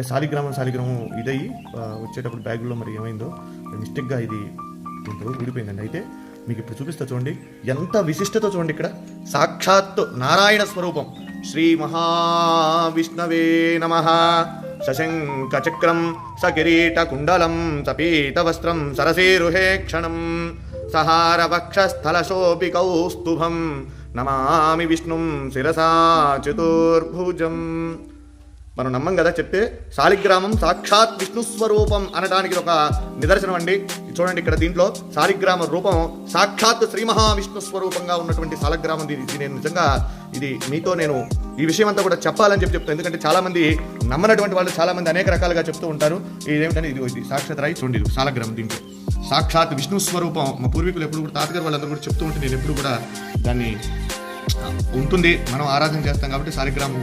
అంటే సాలిగ్రామం సాలిగ్రామం ఇదయ్యి వచ్చేటప్పుడు బ్యాగ్లో మరి ఏమైందో మిస్టేక్గా ఇది దీంట్లో ఊడిపోయిందండి. అయితే మీకు ఇప్పుడు చూపిస్తా చూడండి. ఎంత విశిష్టత చూడండి ఇక్కడ. సాక్షాత్ నారాయణ స్వరూపం. శ్రీ మహావిష్ణవే నమ. సశంక చక్రం సకిరీట కుండలం సపీత వస్త్రం సరసీరుహే క్షణం. సహార వక్షస్థల శోభి కౌస్తుభం. నమామి విష్ణుం శిరసా చతుర్భుజం. మనం నమ్మం కదా చెప్తే శాలిగ్రామం సాక్షాత్ విష్ణు స్వరూపం అనడానికి ఒక నిదర్శనం అండి. ఇది చూడండి ఇక్కడ దీంట్లో శాలిగ్రామ రూపం సాక్షాత్ శ్రీ మహావిష్ణు స్వరూపంగా ఉన్నటువంటి శాలగ్రామం ఇది నేను నిజంగా ఇది మీతో నేను ఈ విషయం అంతా కూడా చెప్పాలని చెప్పి చెప్తాను. ఎందుకంటే చాలామంది నమ్మనటువంటి వాళ్ళు చాలామంది అనేక రకాలుగా చెప్తూ ఉంటారు. ఇదేమిటంటే ఇది ఇది సాక్షాత్ రాయి చూడండి ఇది శాలగ్రామం దీంట్లో. సాక్షాత్ విష్ణు స్వరూపం. మా పూర్వీకులు ఎప్పుడు కూడా తాతగారు వాళ్ళందరూ కూడా చెప్తూ ఉంటే నేను ఎప్పుడు కూడా దాన్ని ఉంటుంది. మనం ఆరాధన చేస్తాం కాబట్టి శాలిగ్రామం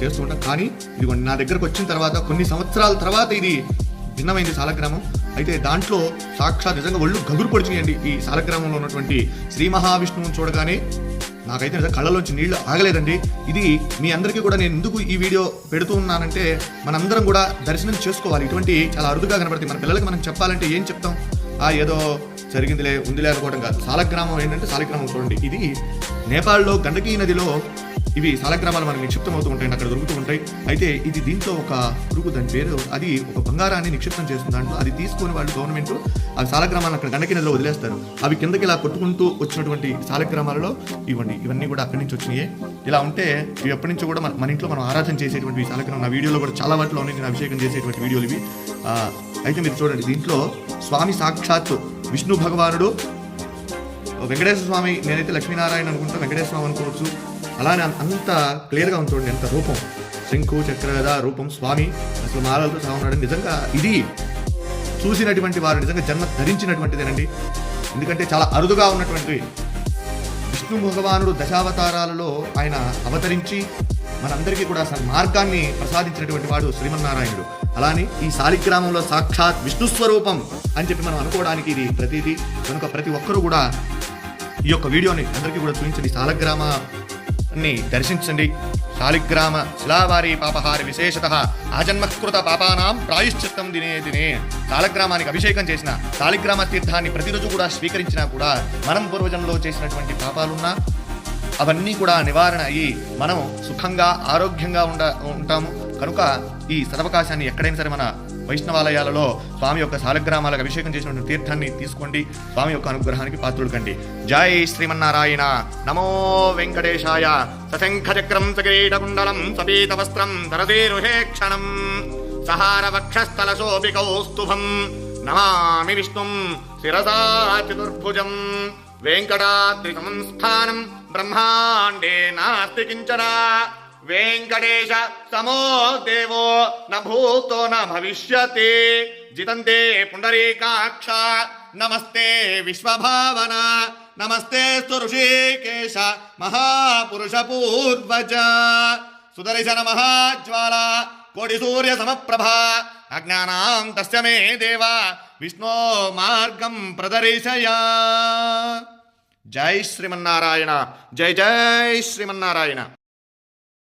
చేస్తూ ఉంటాం. కానీ ఇది నా దగ్గరకు వచ్చిన తర్వాత కొన్ని సంవత్సరాల తర్వాత ఇది భిన్నమైంది శాలగ్రామం అయితే దాంట్లో సాక్షాత్ నిజంగా ఒళ్ళు గగురు పొడిచినాయండి ఈ శాలగ్రామంలో ఉన్నటువంటి శ్రీ మహావిష్ణువుని చూడగానే నాకైతే నిజంగా కళ్ళలోంచి నీళ్ళు ఆగలేదండి. ఇది మీ అందరికీ కూడా నేను ఎందుకు ఈ వీడియో పెడుతూ ఉన్నానంటే మనందరం కూడా దర్శనం చేసుకోవాలి. ఇటువంటి చాలా అరుదుగా కనబడుతుంది మన పిల్లలకి మనం చెప్పాలంటే ఏం చెప్తాం? ఆ ఏదో జరిగిందిలే ఉందిలే అనుకోవడం కాదు. సాలగ్రామం ఏంటంటే సాలగ్రామం చూడండి. ఇది నేపాల్లో గండకీ నదిలో ఇవి సాలగ్రామాలు మనకి నిక్షిప్తం అవుతూ ఉంటాయి అక్కడ దొరుకుతూ ఉంటాయి. అయితే ఇది దీంట్లో ఒక పురుగు దాని పేరు అది ఒక బంగారాన్ని నిక్షిప్తం చేస్తుంది దాంట్లో. అది తీసుకొని వాళ్ళు గవర్నమెంట్ ఆ సాలగ్రామాలను అక్కడ గండకీ నదిలో వదిలేస్తారు. అవి కిందకి ఇలా కొట్టుకుంటూ వచ్చినటువంటి సాలగ్రామాలలో ఇవ్వండి ఇవన్నీ కూడా అక్కడి నుంచి వచ్చినాయి. ఇలా ఉంటే ఇవి ఎప్పటి నుంచో కూడా మన మన ఇంట్లో మనం ఆరాధన చేసేటువంటి సాలగ్రామం. నా వీడియోలో కూడా చాలా వాటిలో ఉన్నాయి. నేను అభిషేకం చేసేటువంటి వీడియోలు ఇవి. అయితే మీరు చూడండి దీంట్లో స్వామి సాక్షాత్తు విష్ణు భగవానుడు. వెంకటేశ్వర స్వామి నేనైతే లక్ష్మీనారాయణ అనుకుంటా వెంకటేశ్వర స్వామి అనుకోవచ్చు. అలానే అంత క్లియర్గా ఉంటుంది ఎంత రూపం. శంకు చక్రగద రూపం స్వామి అసలు మాలలతో సహా ఉన్నాడు. నిజంగా ఇది చూసినటువంటి వారు నిజంగా జన్మ ధరించినటువంటిదేనండి. ఎందుకంటే చాలా అరుదుగా ఉన్నటువంటివి విష్ణు భగవానుడు దశావతారాలలో ఆయన అవతరించి మనందరికీ కూడా మార్గాన్ని ప్రసాదించినటువంటి వాడు శ్రీమన్నారాయణుడు. అలానే ఈ శాలిగ్రామంలో సాక్షాత్ విష్ణు స్వరూపం అని చెప్పి మనం అనుకోవడానికి ఇది ప్రతిదీ కనుక ప్రతి ఒక్కరూ కూడా ఈ యొక్క వీడియోని అందరికీ కూడా చూపించండి. శాలగ్రామాన్ని దర్శించండి. శాలిగ్రామ శిలావారి పాపహారి విశేషత ఆజన్మకృత పాపానాం ప్రాయుశ్చిత్తం దినే దినే. శాలగ్రామానికి అభిషేకం చేసిన శాలిగ్రామ తీర్థాన్ని ప్రతిరోజు కూడా స్వీకరించినా కూడా మనం పూర్వజంలో చేసినటువంటి పాపాలున్నా అవన్నీ కూడా నివారణ అయ్యి మనం సుఖంగా ఆరోగ్యంగా ఉండ ఉంటాము. కనుక ఈ సదవకాశాన్ని ఎక్కడైనా సరే మన వైష్ణవాలయాలలో స్వామి యొక్క సాలగ్రామాలకు అభిషేకం చేసినటువంటి తీర్థాన్ని తీసుకోండి. స్వామి యొక్క అనుగ్రహానికి పాత్రులు కండి జై శ్రీమన్నారాయణ. నమో వెంకటేశాయ. సశంఖ చక్రం సకిరీటకుండలం సపీత వస్త్రం సరదేరుహే క్షణం. సహార వక్షస్థల నమామి విష్ణుం శిరసా చతుర్భుజం. వెంకటాద్రి సంస్థానం బ్రహ్మాండే నాస్తి కించనా. వెంకటేశ సమో దేవో న నవిష్యతి న జితంతే పుండరీకాక్ష నమస్తే విశ్వభావన నమస్తే ఋషికేశ మహాపురుష పూర్వజ సుదర్శన మహాజ్వాల కోటి సూర్య సమప్రభ అజ్ఞానాం తస్య మే దేవ విష్ణో మార్గం ప్రదర్శయ జై శ్రీమన్నారాయణ జై జై శ్రీమన్నారాయణ